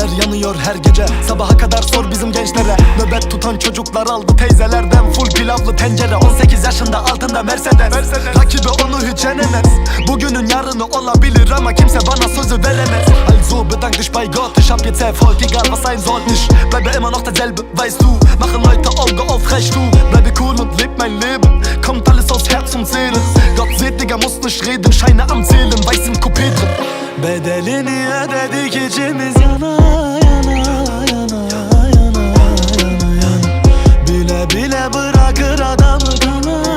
Mahalleler yanıyor her gece. Sabaha kadar sor bizim gençlere. Nöbet tutan çocuklar aldı teyzelerden. Full pilavlı tencere. 18 yaşında altında Mercedes, Rakibi onu hiç yenemez. Bugünün yarını olabilir ama kimse bana sözü veremez Ich hab jetzt Erfolg, egal was sein soll Ich bleibe immer noch derselbe, weißt du. Machen Leute Auge auf, recht du. Bleibe cool und leb mein Leben. Kommt alles aus Herz und Seele. Gott seht, Digga, muss nicht reden. Scheine am Zählen, weiß im Coupé drin. Bedelini ödedik içimiz yana yana yana yana yana yana Bile bile bırakır adamı kana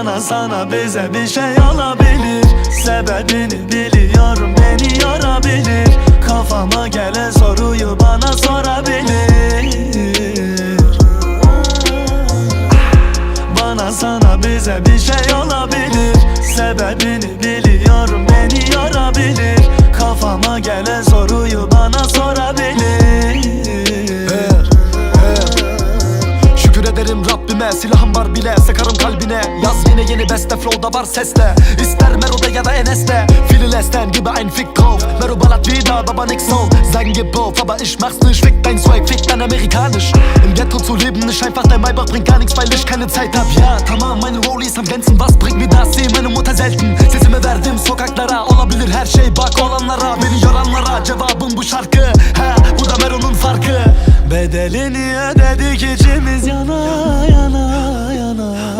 Bana sana bize bir şey olabilir. Sebebini biliyorum beni yorabilir. Kafama gelen soruyu bana sorabilir. Bana sana bize bir şey olabilir. Sebebini biliyorum beni yorabilir. Kafama gelen soruyu bana sorabilir yine yeni beste flow'da var sesle. İster Mero'da ya da Enes'te. Viele lästern gibi ein Fick drauf Mero ballert wieder, aber nix Sound Sagen gib auf, aber ich mach's nicht Fick dein Swag, fick dein amerikanisch. Im Ghetto zu leben ist einfach dein Maybach bringt gar nichts Weil ich keine Zeit hab. Ja tamam meine Rollies am Glänzen Was bringt mir das, seh meine Mutter selten. Sesimi verdim sokaklara Olabilir her şey bak olanlara Beni yoranlara cevabım bu şarkı Ha bu da Mero'nun farkı Bedelini ödedik içimiz yana yana yana